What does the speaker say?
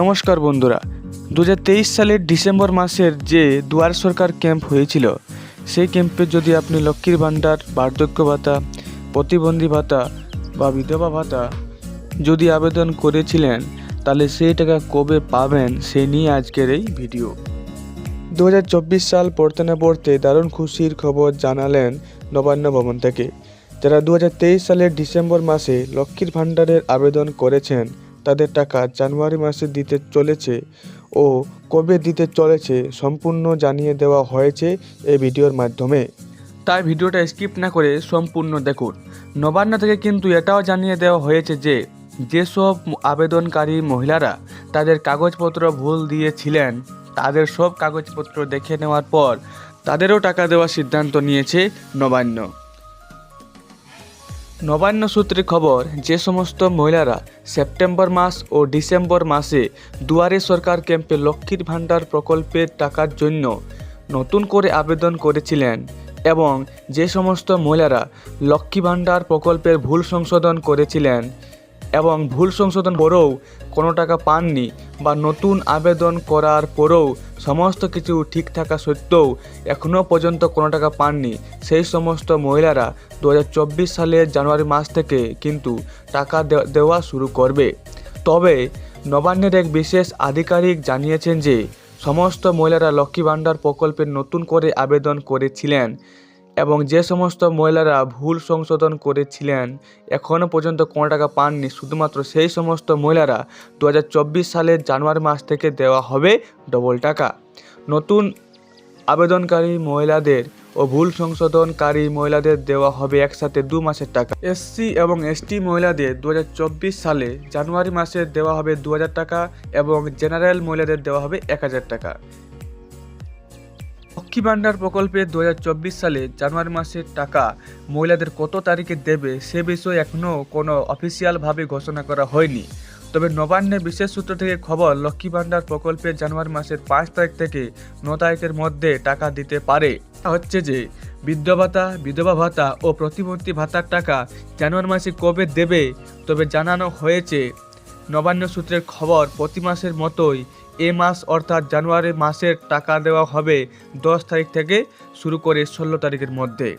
নমস্কার বন্ধুরা দু হাজার তেইশ সালের ডিসেম্বর মাসের যে দুয়ার সরকার ক্যাম্প হয়েছিল, সেই ক্যাম্পে যদি আপনি লক্ষ্মীর ভাণ্ডার, বার্ধক্য ভাতা, প্রতিবন্ধী ভাতা বা বিধবা ভাতা যদি আবেদন করেছিলেন, তাহলে সেই টাকা কবে পাবেন সেই নিয়ে আজকের এই ভিডিও। দু হাজার চব্বিশ সাল পড়তে না পড়তে দারুণ খুশির খবর জানালেন নবান্ন ভবন থেকে। যারা দু হাজার তেইশ সালের ডিসেম্বর মাসে লক্ষ্মীর ভাণ্ডারের আবেদন করেছেন তাদের টাকা জানুয়ারি মাসে দিতে চলেছে ও কবে দিতে চলেছে সম্পূর্ণ জানিয়ে দেওয়া হয়েছে এই ভিডিওর মাধ্যমে। তাই ভিডিওটা স্কিপ না করে সম্পূর্ণ দেখুন। নবান্ন থেকে কিন্তু এটাও জানিয়ে দেওয়া হয়েছে যে, যেসব আবেদনকারী মহিলারা তাদের কাগজপত্র ভুল দিয়েছিলেন, তাদের সব কাগজপত্র দেখে নেওয়ার পর তাদেরও টাকা দেওয়ার সিদ্ধান্ত নিয়েছে নবান্ন। নবান্ন সূত্রে খবর, যে সমস্ত মহিলারা সেপ্টেম্বর মাস ও ডিসেম্বর মাসে দুয়ারে সরকার ক্যাম্পে লক্ষ্মীর ভাণ্ডার প্রকল্পের টাকার জন্য নতুন করে আবেদন করেছিলেন এবং যে সমস্ত মহিলারা লক্ষ্মী ভাণ্ডার প্রকল্পের ভুল সংশোধন করেছিলেন এবং ভুল সংশোধন করেও কোনো টাকা পাননি বা নতুন আবেদন করার পরেও সমস্ত কিছু ঠিক থাকা সত্ত্বেও এখনও পর্যন্ত কোনো টাকা পাননি। সেই সমস্ত মহিলারা দু হাজার চব্বিশ সালের জানুয়ারি মাস থেকে কিন্তু টাকা দেওয়া শুরু করবে। তবে নবান্নের এক বিশেষ আধিকারিক জানিয়েছেন যে, সমস্ত মহিলারা লক্ষ্মী ভাণ্ডার প্রকল্পের নতুন করে আবেদন করেছিলেন। এবং যে সমস্ত মহিলারা ভুল সংশোধন করেছিলেন এখনও পর্যন্ত কোনো টাকা পাননি। শুধুমাত্র সেই সমস্ত মহিলারা দু সালের জানুয়ারি মাস থেকে দেওয়া হবে ডবল টাকা। নতুন আবেদনকারী মহিলাদের ও ভুল সংশোধনকারী মহিলাদের দেওয়া হবে একসাথে দু মাসের টাকা। এসসি এবং এসটি মহিলাদের দু হাজার চব্বিশ সালে জানুয়ারি মাসে দেওয়া হবে দু হাজার টাকা এবং জেনারেল মহিলাদের দেওয়া হবে এক হাজার টাকা। লক্ষ্মী ভাণ্ডার প্রকল্পে দু সালে জানুয়ারি মাসের টাকা মহিলাদের কত তারিখে দেবে সে বিষয়ে এখনও কোনো অফিসিয়ালভাবে ঘোষণা করা হয়নি। তবে নবান্নে বিশেষ সূত্র থেকে খবর, লক্ষ্মী ভাণ্ডার প্রকল্পে জানুয়ারি মাসের পাঁচ তারিখ থেকে ন তারিখের মধ্যে টাকা দিতে পারে। হচ্ছে যে বৃদ্ধ ভাতা বিধবা ভাতা ও প্রতিবন্ধী ভাতার টাকা জানুয়ারি মাসে কবে দেবে তবে জানানো হয়েছে নবান্ন সূত্রের খবর, প্রতি মাসের মতোই এ মাস অর্থাৎ জানুয়ারি মাসের টাকা দেওয়া হবে দশ তারিখ থেকে শুরু করে ষোলো তারিখের মধ্যে।